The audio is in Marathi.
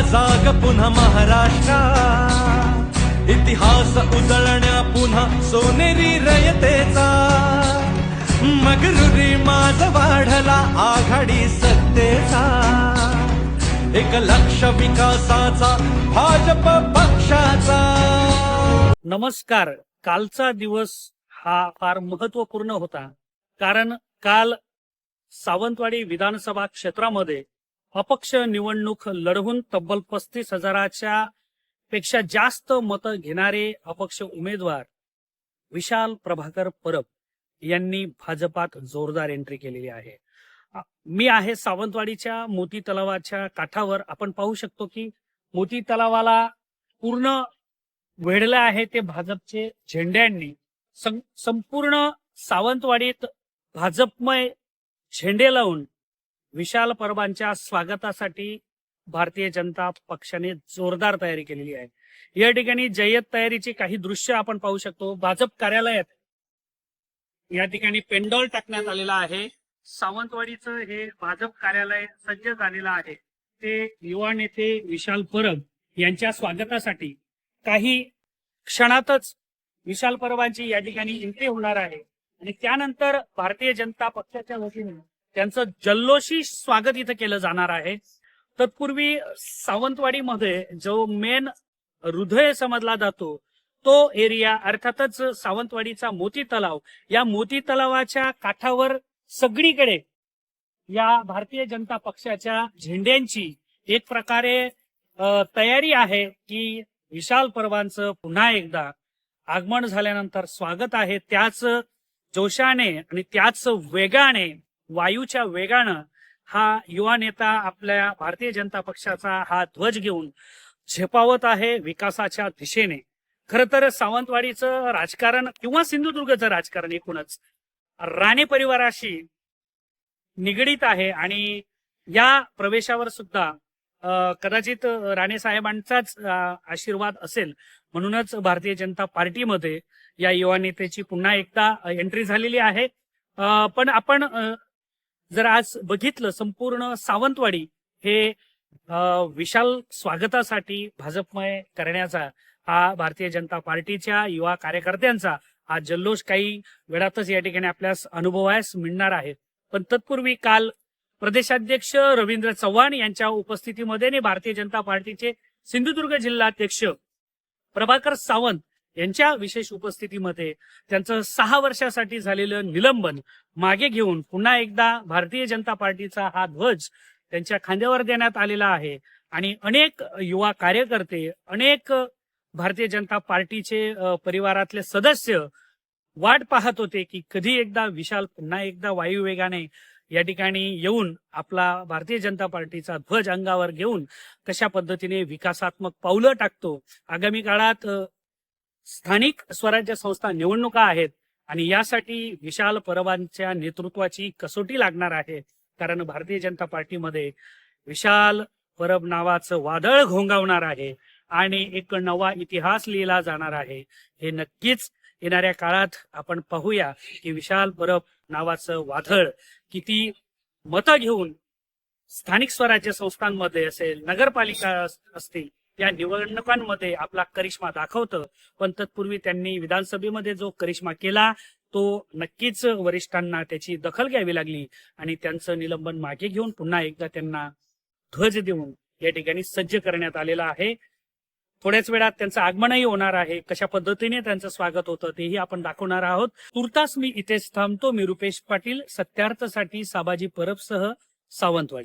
जाग पुन्हा महाराष्ट्रा. इतिहास उजळण्या पुन्हा सोनेरी रयतेचा. मगरुरी माज वाढला आघाडी सत्तेचा. एक लक्ष विकासाचा भाजप पक्षाचा. नमस्कार. कालचा दिवस हा फार महत्त्वपूर्ण होता. कारण काल सावंतवाडी विधानसभा क्षेत्रामध्ये अपक्ष निवडणूक लढवून तब्बल पस्तीस हजाराच्या पेक्षा जास्त मतं घेणारे अपक्ष उमेदवार विशाल प्रभाकर परब यांनी भाजपात जोरदार एंट्री केलेली आहे. मी आहे सावंतवाडीच्या मोती तलावाच्या काठावर. आपण पाहू शकतो की मोती तलावाला पूर्ण वेढलं आहे ते भाजपचे झेंड्यांनी. सं- संपूर्ण सावंतवाडीत भाजपमय झेंडे लावून विशाल परबांच्या स्वागतासाठी भारतीय जनता पक्षाने जोरदार तयारी केलेली आहे. या ठिकाणी जय्यत तयारीची काही दृश्य आपण पाहू शकतो. भाजप कार्यालयात या ठिकाणी पेंडॉल टाकण्यात आलेला आहे. सावंतवाडीचं हे भाजप कार्यालय सज्ज झालेलं आहे. ते युवा नेते विशाल परब यांच्या स्वागतासाठी काही क्षणातच विशाल परबांची या ठिकाणी एंट्री होणार आहे. आणि त्यानंतर भारतीय जनता पक्षाच्या वतीने त्यांचं जल्लोषी स्वागत इथं केलं जाणार आहे. तत्पूर्वी सावंतवाडीमध्ये जो मेन हृदय समजला जातो तो एरिया अर्थातच सावंतवाडीचा मोती तलाव. या मोती तलावाच्या काठावर सगळीकडे या भारतीय जनता पक्षाच्या झेंड्यांची एक प्रकारे तयारी आहे की विशाल परवांचं पुन्हा एकदा आगमन झाल्यानंतर स्वागत आहे. त्याच जोशाने आणि त्याच वेगाने वायूच्या वेगानं हा युवा नेता आपल्या भारतीय जनता पक्षाचा हा ध्वज घेऊन झेपावत आहे विकासाच्या दिशेने. खर तर सावंतवाडीचं राजकारण किंवा सिंधुदुर्गचं राजकारण एकूणच राणे परिवाराशी निगडीत आहे आणि या प्रवेशावर सुद्धा कदाचित राणे साहेबांचाच आशीर्वाद असेल. म्हणूनच भारतीय जनता पार्टीमध्ये या युवा नेत्याची पुन्हा एकदा एंट्री झालेली आहे. पण आपण जर आज बघितलं संपूर्ण सावंतवाडी हे विशाल स्वागतासाठी भाजपमय करण्याचा हा भारतीय जनता पार्टीच्या युवा कार्यकर्त्यांचा हा जल्लोष काही वेळातच या ठिकाणी आपल्यास अनुभवायस मिळणार आहे. पण तत्पूर्वी काल प्रदेशाध्यक्ष रवींद्र चव्हाण यांच्या उपस्थितीमध्ये आणि भारतीय जनता पार्टीचे सिंधुदुर्ग जिल्हाध्यक्ष प्रभाकर सावंत यांच्या विशेष उपस्थितीमध्ये त्यांचं सहा वर्षासाठी झालेलं निलंबन मागे घेऊन पुन्हा एकदा भारतीय जनता पार्टीचा हा ध्वज त्यांच्या खांद्यावर देण्यात आलेला आहे. आणि अनेक युवा कार्यकर्ते अनेक भारतीय जनता पार्टीचे परिवारातले सदस्य वाट पाहत होते की कधी एकदा विशाल पुन्हा एकदा वायुवेगाने या ठिकाणी येऊन आपला भारतीय जनता पार्टीचा ध्वज अंगावर घेऊन कशा पद्धतीने विकासात्मक पावलं टाकतो. आगामी काळात स्थानिक स्वराज्य संस्था निवडणुका आहेत आणि यासाठी विशाल परबांच्या नेतृत्वाची कसोटी लागणार आहे. कारण भारतीय जनता पार्टीमध्ये विशाल परब नावाचं वादळ घोंगावणार आहे आणि एक नवा इतिहास लिहिला जाणार आहे. हे नक्कीच येणाऱ्या काळात आपण पाहूया की विशाल परब नावाचं वादळ किती मतं घेऊन स्थानिक स्वराज्य संस्थांमध्ये असेल नगरपालिका अस- असतील त्या निवडणुकांमध्ये आपला करिश्मा दाखवतं. पण तत्पूर्वी त्यांनी विधानसभेमध्ये जो करिश्मा केला तो नक्कीच वरिष्ठांना त्याची दखल घ्यावी लागली आणि त्यांचं निलंबन मागे घेऊन पुन्हा एकदा त्यांना ध्वज देऊन या ठिकाणी सज्ज करण्यात आलेला आहे. थोड्याच वेळात त्यांचं आगमनही होणार आहे. कशा पद्धतीने त्यांचं स्वागत होतं तेही आपण दाखवणार आहोत. तुर्तास मी इथेच थांबतो. मी रुपेश पाटील सत्यार्थसाठी साबाजी परबसह सावंतवाडी.